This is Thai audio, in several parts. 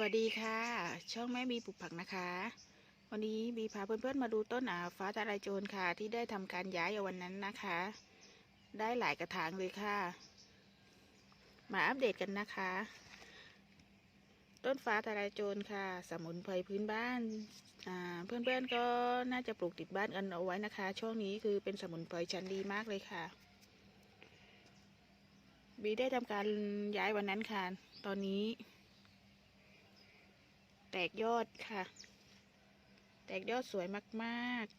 วัสดีค่ะ ช่องแม่บีปลูกผักนะคะ วันนี้บีพาเพื่อนๆมาดูต้นอาฟ้าทะลายโจรค่ะ ที่ได้ทำการย้ายวันนั้นนะคะ ได้หลายกระถางเลยค่ะ มาอัปเดตกันนะคะ ต้นฟ้าทะลายโจรค่ะ สมุนไพรพื้นบ้านอ่าเพื่อนๆก็น่าจะปลูกติดบ้านกันเอาไว้นะคะ ช่วงนี้คือเป็นสมุนไพรชั้นดีมากเลยค่ะบีได้ทำการย้ายวันนั้นค่ะ ตอนนี้ แตกยอดค่ะ แตกยอดสวยมากๆ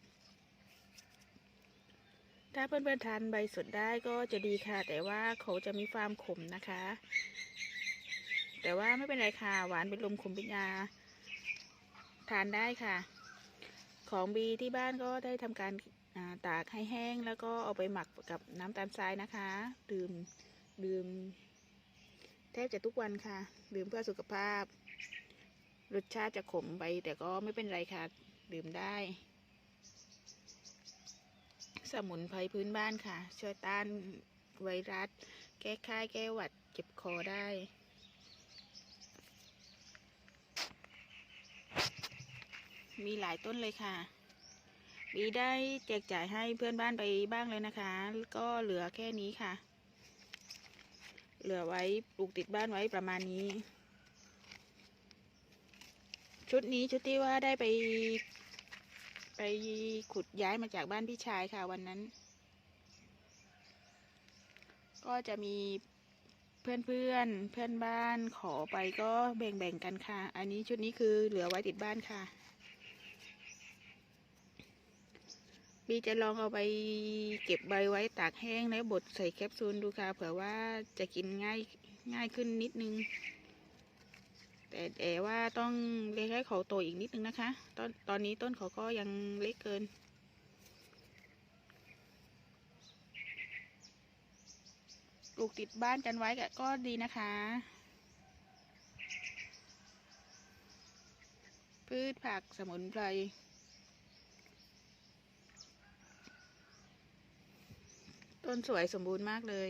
ถ้าเพื่อนๆทานใบสดได้ก็จะดีค่ะ แต่ว่าเขาจะมีความขมนะคะ แต่ว่าไม่เป็นไรค่ะ หวานเป็นลมขมเป็นยา ทานได้ค่ะ ของบีที่บ้านก็ได้ทำการาตากให้แห้งแล้วก็เอาไปหมักกับน้ำตาลทรายนะคะ ดื่มดื่มแทบจะทุกวันค่ะ ดื่มเพื่อสุขภาพ รสชาติจะขมไปแต่ก็ไม่เป็นไรค่ะ ดื่มได้ สมุนไพรพื้นบ้านค่ะ ช่วยต้านไวรัส แก้ไข้แก้หวัดเจ็บคอได้มีหลายต้นเลยค่ะมีได้แจกจ่ายให้เพื่อนบ้านไปบ้างเลยนะคะ ก็เหลือแค่นี้ค่ะ เหลือไว้ปลูกติดบ้านไว้ประมาณนี้ ชุดนี้ชุดที่ว่าได้ไป ไปขุดย้ายมาจากบ้านพี่ชายค่ะวันนั้น ก็จะมีเพื่อนเพื่อนเพื่อนบ้านขอไปก็แบ่งๆกันค่ะ อันนี้ชุดนี้คือเหลือไว้ติดบ้านค่ะบีจะลองเอาไปเก็บใบไว้ตากแห้งแล้วบดใส่แคปซูลดูค่ะเผื่อว่าจะกินง่ายง่ายขึ้นนิดนึง แต่แต่ว่าต้องเลี้ยงให้เขาโตอีกนิดนึงนะคะ ตอนตอนนี้ต้นเขาก็ยังเล็กเกิน ปลูกติดบ้านกันไว้ก็ก็ดีนะคะ พืชผักสมุนไพรต้นสวยสมบูรณ์มากเลย